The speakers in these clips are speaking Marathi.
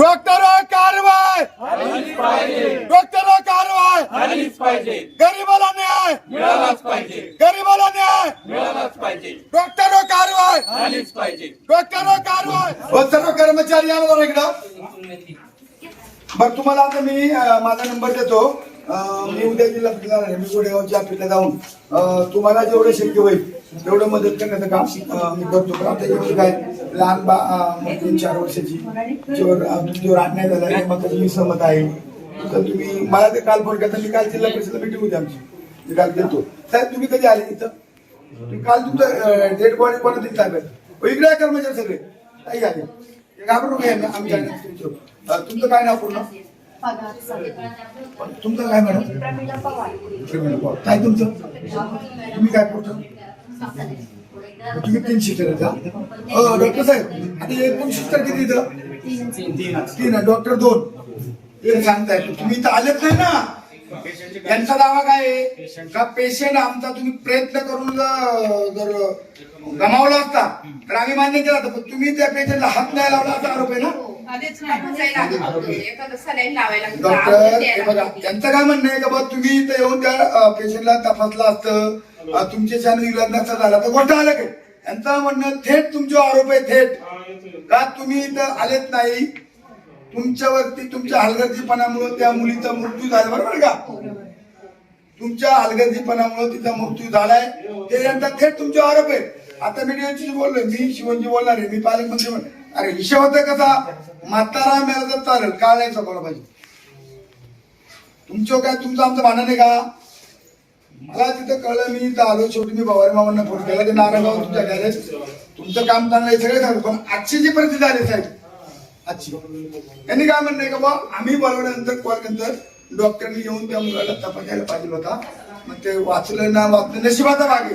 डॉक्टर कारवाय डॉक्टर कारवाय गरीबाला न्याय! मिळालाच पाहिजे. गरीबाला न्याय! मिळालाच पाहिजे. डॉक्टर कारवाय आलीच पाहिजे. डॉक्टर कारवाय सर्व कर्मचारी या बरं इकडं. बरं तुम्हाला आता मी माझा नंबर देतो. मी उद्या जिल्हा जाणार आहे. मी गोडेगावच्या ऑफिसला जाऊन तुम्हाला जेवढं शक्य होईल तेवढं मदत करण्याचं काम मी करतो. पण आता एवढं काय लहान बा मग तीन चार वर्षाची जेव्हा तुमच्यावर अन्याय झाला आहे मग मी सहमत आहे. तर तुम्ही मला ते काल फोन करता मी काल जिल्हा परिषदला मिटिंग होती आमची. मी काल देतो. साहेब तुम्ही कधी आले इथं? काल तुमचं डेट बॉडी कोणा हो, इकडे आहे कर्मचारी सगळे. काही आले. घाबरू नये आमच्या तुमचं काय नाव पूर्ण. तुमचं काय मॅडम? प्रमिला पवार काय तुमचं? तुम्ही काय करतो? तुम्ही तीन शिस्टर का? डॉक्टर साहेब आता एकूण शिस्टर किती इथं? तीन डॉक्टर दोन. एक सांगताय. तुम्ही इथं आलेच नाही ना. यांचा दावा काय आहे? का पेशंट आमचा तुम्ही प्रयत्न करून जर- जर गमावला असता तर आम्ही मान्य केला होता. पण तुम्ही त्या पेशंटला हात नाही लावला असा आरोप आहे ना? डॉक्टर बघा. त्यांचं काय म्हणणं आहे का बा? तुम्ही इथं येऊन त्या पेशंटला तपासलं असतं. तुमच्याच्यानं इलाज नसता झाला. तर गोष्ट आलं काय यांचं म्हणणं थेट तुमच्यावर आरोप आहे थेट. का तुम्ही इथं आलेत नाही? तुमच्यावरती तुमच्या हलगर्जीपणामुळे त्या मुलीचा मृत्यू झाला. बरोबर का? तुमच्या हलगर्जीपणामुळे तिचा मृत्यू झालाय. ते यांचा थेट तुमच्यावर आरोप आहे. आता मीडियाची बोललोय. मी शिवनजी बोलणार आहे. मी पालकमंत्री म्हण अरे विषय होता कसा? म्हातारा मेला तर चालेल काळ नाही सगळं पाहिजे. तुमचं काय तुमचं आमचं भांडण आहे का? मला तिथं कळलं मी तर आलो शेवटी मी भवानी मामांना फोन केला ते नारायणगाव तुमच्या गॅरेज तुमचं काम चांगलं आहे सगळे सांगतो पण आजची जी परिस्थिती आली साहेब आजची. त्यांनी काय म्हणणं का बा आम्ही बोलवल्यानंतर कॉल नंतर डॉक्टरनी येऊन त्या मुलाला तपासायला पाहिजे होता. मग ते वाचलं ना वाचलं नशिबाचा भाग आहे.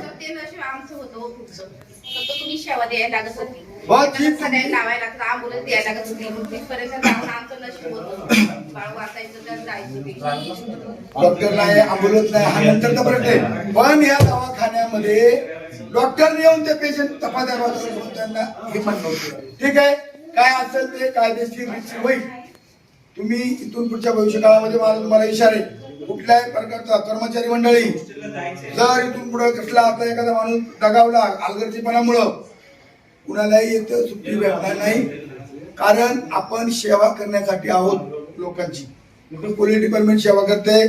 लावायला लागतं. आंबुलन्स द्यायला लागत होती तिथपर्यंत जाऊन आमचं नशीब होतं. बाळ वाचायचं तर जायचं बी. डॉक्टर नाही अँब्युलन्स नाही हा नंतरचा प्रश्न आहे. पण या दवाखान्यामध्ये डॉक्टरने येऊन ते पेशंट तपासायला त्यांना हे म्हणणं होतं ठीक आहे. काय असेल ते कायदेशीर होईल. तुम्ही इथून पुढच्या भविष्यकाळामध्ये मला तुम्हाला इशारे. कुठल्याही प्रकारचा कर्मचारी मंडळी जर इथून पुढे कसला आता एखादा माणूस दगावला अलगर्जीपणामुळं कुणालाही येतं सुट्टी भेटणार नाही. कारण आपण सेवा करण्यासाठी आहोत लोकांची. पोलीस डिपार्टमेंट सेवा करते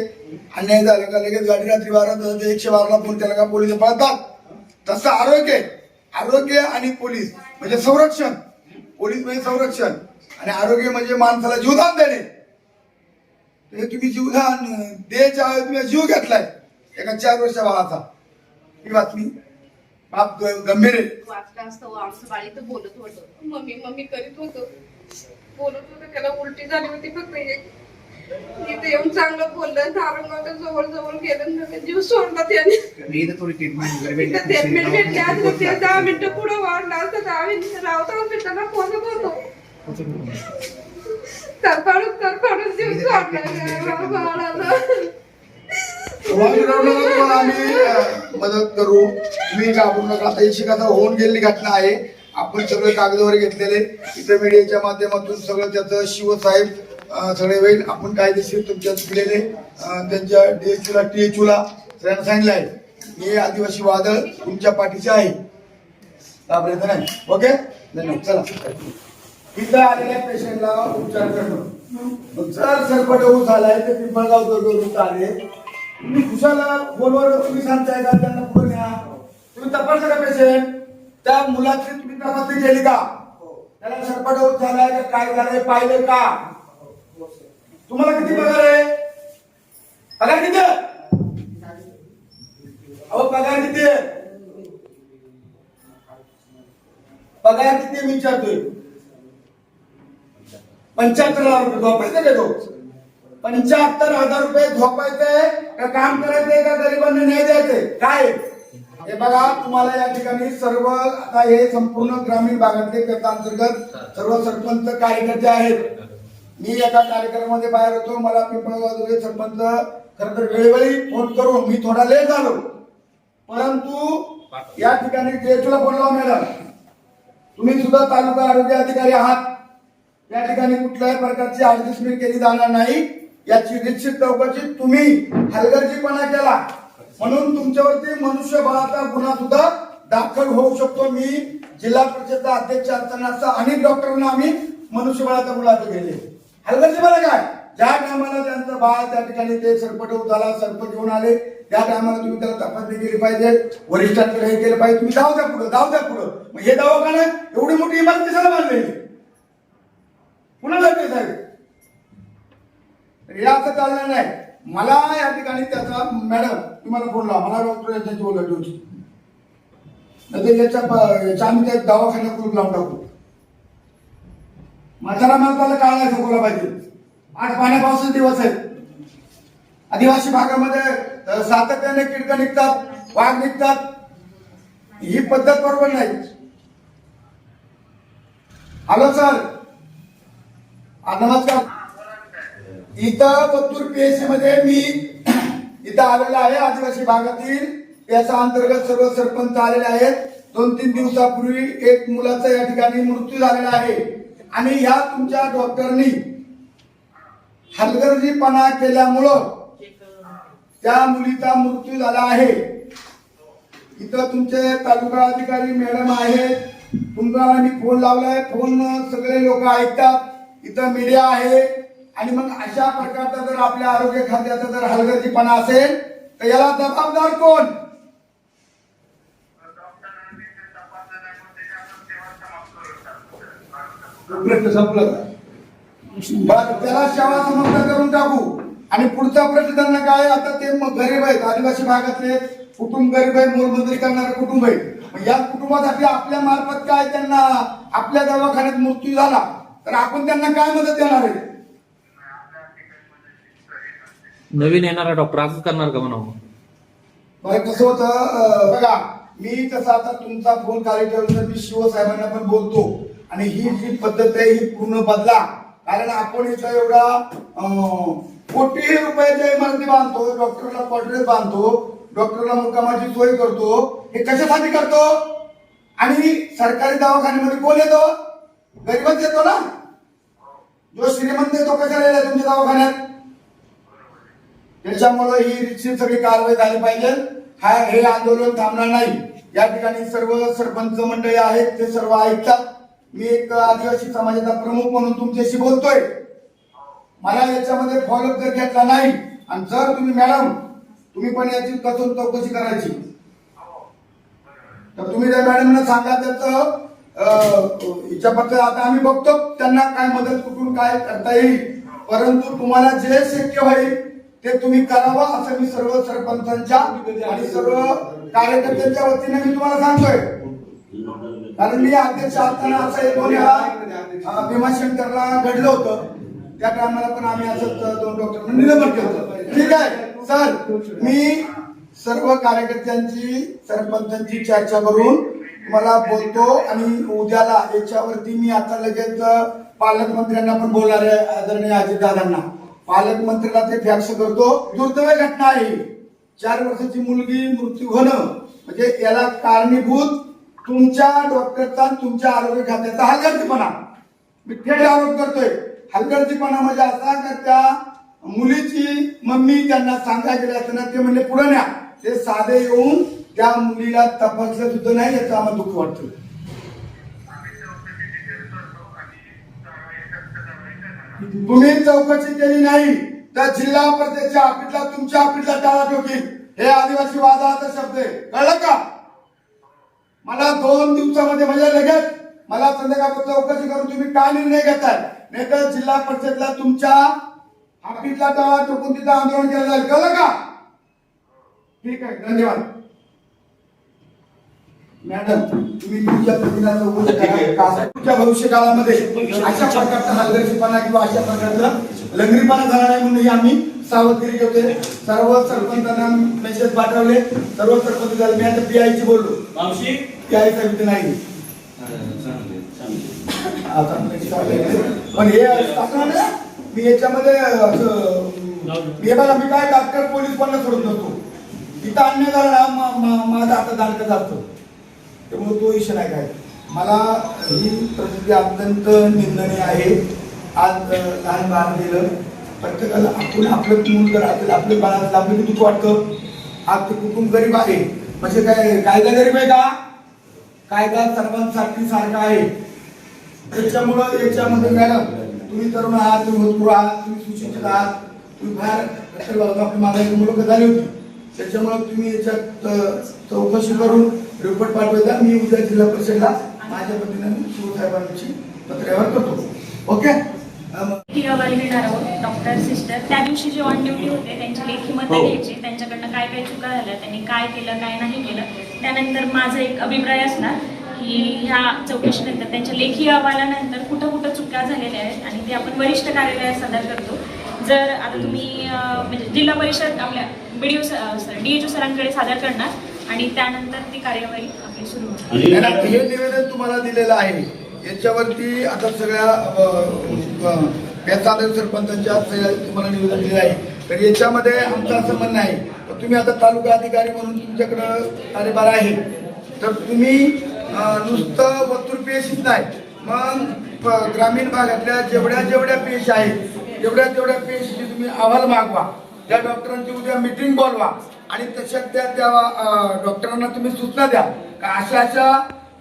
अन्याय झाला का लगेच गाडी रात्री बारा एकशे बाराला फोन त्याला का पोलीस पळतात. तसं आरोग्य आहे. आरोग्य आणि पोलीस म्हणजे संरक्षण. पोलीस म्हणजे संरक्षण आणि आरोग्य म्हणजे माणसाला जीवदान देणे. तुम्ही जीवदान द्यायच्या तुम्ही जीव घेतलाय. एका चार वर्षा बाळाचा ही बातमी बाप गंभीर आहे. वाचलं असतं हो, आमचं बाळ इथं बोलत होतं. मम्मी मम्मी करीत होतं. बोलत होतं त्याला उलटी झाली होती फक्त एक. इथे येऊन चांगलं बोललं नारंगावच्या जवळ जवळ गेलं जीव सोडला त्याने. इथं थोडी ट्रीटमेंट वगैरे तिथं ट्रीटमेंट भेटली आज मग ते दहा मिनिटं पुढे वाढला असतं दहा मिनिटं रावत हॉस्पिटलला पोहोचत होतो तरफाडून तरफाडून जीव सोडला. बाळाला. तुम्हाला आम्ही मदत करू. मी घाबरू नका. आता ही शिकाता होऊन गेलेली घटना आहे. आपण सगळे कागदावर घेतलेले. इथे मीडियाच्या माध्यमातून सगळं त्याचं शिवसाहेब सगळे होईल. आपण कायदेशीर तुमच्या चुकलेले अं, त्यांच्या डीएचयूला टीएचयूला सगळ्यांना सांगितलं आहे. हे आदिवासी वादळ तुमच्या पाठीचे आहे. घाबरायचं नाही. ओके? धन्यवाद. चला. इथं आलेल्या पेशंटला उपचार करणं. जर सरपट होऊन झालाय तर पिंपळगाव दुर्गवरून आले. तुम्ही खुशाला फोनवर तुम्ही सांगताय का? त्यांना पुढे न्या. तुम्ही तपासलं का पेशंट त्या मुलाची तुम्ही तपासणी केली का? त्याला सरपट झालाय का? काय झालंय? पाहिलं का? तुम्हाला किती पगार आहे? पगार किती? अहो पगार किती? आहे पगार किती विचारतोय? पंच्याहत्तर हजार रुपये. झोपायचं का तो पंच्याहत्तर हजार रुपये झोपायचंय का काम करायचंय का गरिबांना न्याय द्यायचंय? काय? हे बघा तुम्हाला या ठिकाणी सर्व आता हे संपूर्ण ग्रामीण भागातले त्याच्या अंतर्गत सर्व सरपंच कार्यकर्ते आहेत. मी एका कार्यक्रमामध्ये बाहेर होतो मला पिंपळगाव सरपंच खर तर वेळोवेळी फोन करून मी थोडा लेट झालो. परंतु या ठिकाणी जेचूला फोन लावा मॅडम तुम्ही सुद्धा तालुका आरोग्य अधिकारी आहात. या ठिकाणी कुठल्याही प्रकारची ऍडजस्टमेंट केली जाणार नाही. याची निश्चित चौकशी तुम्ही हलगर्जीपणा केला. म्हणून तुमच्यावरती मनुष्यबळाचा गुन्हा सुद्धा दाखल होऊ शकतो. मी जिल्हा परिषदचा अध्यक्ष असताना अनेक डॉक्टरांना आम्ही मनुष्यबळाचा मुलाखत गेले हलगर्जीपणा काय? ज्या टायमाला त्यांचं बाळ त्या ठिकाणी ते सरपट झाला सरपट घेऊन आले त्या टायमाला तुम्ही त्याला तपासणी केली पाहिजे. वरिष्ठांकडे हे केलं पाहिजे. तुम्ही जाऊ द्या पुढं जाऊ द्या पुढं. मग हे दवाखाना एवढी मोठी इमारत कशाला बांधलेली पुन्हा साहेब? हे असं चालणार नाही मला या ठिकाणी त्याचा मॅडम तुम्हाला फोन लावा. मला डॉक्टर यांच्याशी बोलायची होती. नाही याच्या याच्या आम्ही त्या दवाखान्यात करून लावून टाकू. म्हातारा मालकाला काळ नाही पाहिजे. आज पाण्यापासून दिवस आहेत. आदिवासी भागामध्ये सातत्याने किडक निघतात वाघ निघतात. ही पद्धत बरोबर नाही. Hello sir. नमस्कार. इथं बत्तूर पीएससी मध्ये मी इथं आलेला आहे आदिवासी भागातील. याचा अंतर्गत सर्व सरपंच आलेले आहेत. दोन तीन दिवसापूर्वी एक मुलाचा या ठिकाणी मृत्यू झालेला आहे. आणि ह्या तुमच्या डॉक्टरनी हलगर्जीपणा केल्यामुळं त्या मुलीचा मृत्यू झाला आहे. इथं तुमचे तालुका अधिकारी मॅडम आहेत. तुम्हाला मी फोन लावलाय. फोन सगळे लोक ऐकतात. इथं मीडिया आहे. आणि मग अशा प्रकारचा जर आपल्या आरोग्य खात्याचा जर हलगर्जीपणा असेल तर याला जबाबदार कोण? प्रश्न संपला त्याला सेवा समाप्त करून टाकू. आणि पुढचा प्रश्न त्यांना काय आता ते मग गरीब आहेत आदिवासी भागातले कुटुंब गरीब आहे मोलमजुरी करणारे कुटुंब आहे या कुटुंबासाठी आपल्या मार्फत काय त्यांना आपल्या दवाखान्यात मृत्यू झाला तर आपण त्यांना काय मदत देणार आहे? नवीन येणारा डॉक्टर असंच करणार का म्हणा बरं कसं होतं बघा मी तसं आता तुमचा फोन खाली ठेवून मी शिवसाहेबांना पण बोलतो. आणि ही जी पद्धत आहे ही पूर्ण बदला. कारण आपण इथं एवढा अं, कोटी रुपयाच्या इमारती बांधतो डॉक्टरला क्वार्टरेस बांधतो डॉक्टरला मुक्कामाची सोय करतो. हे कशासाठी करतो? आणि सरकारी दवाखान्यामध्ये कोण येतो? गरीबच येतो ना? जो श्रीमंत येतो कशाला येतो तुमच्या दवाखान्यात? त्याच्यामुळे ही निश्चित सगळी कारवाई झाली पाहिजे. हा हे आंदोलन थांबणार नाही. या ठिकाणी सर्व सरपंच मंडळी आहेत ते सर्व ऐकतात. मी एक आदिवासी समाजाचा प्रमुख म्हणून तुमच्याशी बोलतोय. मला याच्यामध्ये फॉलोअप जर घेतला नाही आणि जर तुम्ही मॅडम तुम्ही पण याची कसून चौकशी करायची. तर तुम्ही त्या मॅडमना सांगा त्याचं अं, आता आम्ही बघतो त्यांना काय मदत कुठून काय करता येईल. परंतु तुम्हाला जे शक्य होईल ते तुम्ही करावं असं मी सर्व सरपंचांच्या आणि सर्व कार्यकर्त्यांच्या वतीने मी तुम्हाला सांगतोय. कारण मी अध्यक्ष असताना असं एक वेळा भीमाशंकरला घडलं होतं. त्या टायमाला पण आम्ही असंच दोन डॉक्टर निलंबन केलं होतं. ठीक आहे? सर मी सर्व कार्यकर्त्यांची सरपंचांची चर्चा करून मला बोलतो आणि उद्याला याच्यावरती मी आता लगेच पालकमंत्र्यांना पण बोलणार आहे आदरणीय अजितदादांना. पालकमंत्र्याला ते फॅक्स करतो. दुर्दैव घटना आहे चार वर्षाची मुलगी मृत्यू होणं. म्हणजे याला कारणीभूत तुमच्या डॉक्टरचा तुमच्या आरोग्य खात्याचा हलगर्जीपणा. मी थेट आरोप करतोय. हलगर्जीपणा म्हणजे असा का त्या मुलीची मम्मी त्यांना सांगायला गेल्या असताना ते म्हणले पुढे न्या. ते साधे येऊन त्या मुलीला तपासलं सुद्धा नाही याचं आम्हाला दुःख वाटतं. तुम्ही चौकशी केली नाही तर जिल्हा परिषदेच्या ऑफिसला तुमच्या ऑफिसला टाळा ठोकील हे आदिवासी वादाचा शब्द आहे. कळलं का? मला दोन दिवसामध्ये म्हणजे लगेच मला संध्याकाळ चौकशी करून तुम्ही काय निर्णय घेताय? नाही तर जिल्हा परिषदला तुमच्या ऑफिसला टाळा ठोकून तिथं आंदोलन केलं जाईल. कळलं का? ठीक आहे धन्यवाद. मॅडम तुम्ही तुमच्या प्रतिनिधीला चौकशी करा. तुमच्या भविष्य काळामध्ये अशा प्रकारचा हलगर्जीपणा किंवा अशा प्रकारचा लंगरीपणा झाला नाही म्हणून आम्ही सावधगिरी घेतोय सर्व सरपंचांना मेसेज पाठवले. सर्व सरपंच झाले. मी आता PI ची बोललो. पीआय साहेब नाही. पण हे असं ना, मी याच्यामध्ये असं हे बघा मी काय डॉक्टर पोलीस पण सोडत नसतो. इथं अन्य झाला माझा आता दांडकं जातो. त्यामुळे तो इशू नाही काय. मला ही प्रसिद्धी अत्यंत निंदनीय आहे. आज लहान बाळ गेलं. प्रत्येकाला आपण आपलं मूल जर असेल आपल्या बाळाचं आपलं किती वाटतं आज ते कुटुंब गरीब आहे. म्हणजे काय कायदा गरीब आहे का? कायदा सर्वांसाठी सारखा आहे. त्याच्यामुळं याच्यामध्ये मॅडम तुम्ही तरुण आहात तुम्ही भरपूर आहात तुम्ही सुशिक्षित आहात तुम्ही बाहेर आपली मागायची मुलं झाली होती? त्याच्यामुळं तुम्ही याच्यात चौकशी करून रिपोर्ट पाठवायचा मी उद्या जिल्हा परिषदला माझ्या पद्धतीने शिवसाहेबांची पत्र्यावर करतो. ओके? घेणार आहोत डॉक्टर सिस्टर त्या दिवशी जे ऑन ड्युटी होते त्यांची लेखी मतं हो. घ्यायची. त्यांच्याकडनं काय काय चुका झाल्या त्यांनी काय केलं काय नाही केलं. त्यानंतर माझा एक अभिप्राय असणार की ह्या चौकशीनंतर त्यांच्या लेखी अहवालानंतर कुठं कुठं चुका झालेल्या आहेत आणि ते आपण वरिष्ठ कार्यालयात सादर करतो. जर आता तुम्ही म्हणजे जिल्हा परिषद आपल्या बीडीओ डीएचओ सरांकडे सादर करणार आणि त्यानंतर ती कार्यवाही आपली सुरू होणार. हे निवेदन तुम्हाला दिलेलं आहे. याच्यावरती आता सगळ्या पेसादर सरपंचांच्या तुम्हाला निवेदन दिलेलं आहे. तर याच्यामध्ये आमचं असं म्हणणं आहे तर तुम्ही आता तालुका अधिकारी म्हणून तुमच्याकडं कार्यभार आहे. तर तुम्ही अं, नुसतं वतूर पेशीच नाही मग प- ग्रामीण भागातल्या जेवढ्या जेवढ्या पेश आहेत जेवढ्या जेवढ्या पेशची तुम्ही अहवाल मागवा. त्या डॉक्टरांची उद्या मिटिंग बोलवा. आणि तशा त्या त्या डॉक्टरांना तुम्ही सूचना द्या. का अशा अशा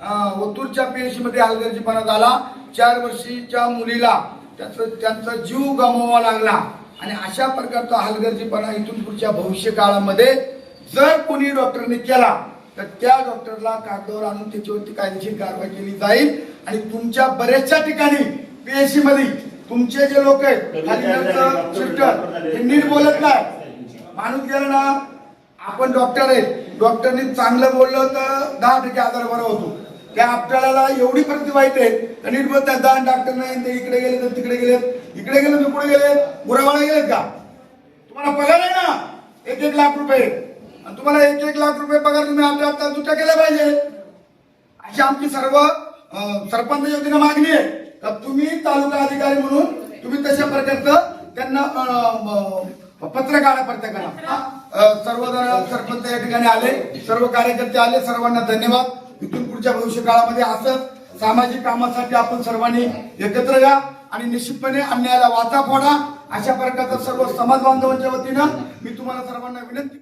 अं, ओतूरच्या पेशीमध्ये हलगर्जीपणा झाला. चार वर्षीच्या मुलीला त्याचं त्यांचा जीव गमवावा लागला. आणि अशा प्रकारचा हलगर्जीपणा इथून पुढच्या भविष्य काळामध्ये जर कोणी डॉक्टरने केला तर त्या डॉक्टरला कागदावर आणून त्याच्यावरती कायदेशीर कारवाई केली जाईल. आणि तुमच्या बऱ्याचशा ठिकाणी पीएचसी मध्ये तुमचे जे लोक आहेत हे नीट बोलत नाही. माणूस गेला ना आपण डॉक्टर आहेत डॉक्टरनी चांगलं बोललं तर दहा टक्के आजार बरा होतो. त्या आपल्याला एवढी परिस्थिती वाईट आहे. तर नीट बोलतात दहा डॉक्टर नाही ते इकडे गेले तर तिकडे गेलेत इकडे गेले तर पुढे गेले. गुरावाला गेलेत का? तुम्हाला पगार आहे ना? एक एक लाख रुपये. आणि तुम्हाला एक एक लाख रुपये पगार तुम्ही आपल्या आता दुट्या केल्या पाहिजे. अशी आमची सर्व सरपंच योजना मागणी आहे. तुम्ही तालुका अधिकारी म्हणून तुम्ही तशा प्रकारचं त्यांना पत्र काढा प्रत्येकाला. सर्वजण सरपंच या ठिकाणी आले सर्व कार्यकर्ते आले सर्वांना धन्यवाद. इथून पुढच्या भविष्य काळामध्ये असंच सामाजिक कामासाठी आपण सर्वांनी एकत्र या आणि निश्चितपणे अन्यायाला वाचा फोडा. अशा प्रकारचा सर्व समाज बांधवांच्या वतीनं मी तुम्हाला सर्वांना विनंती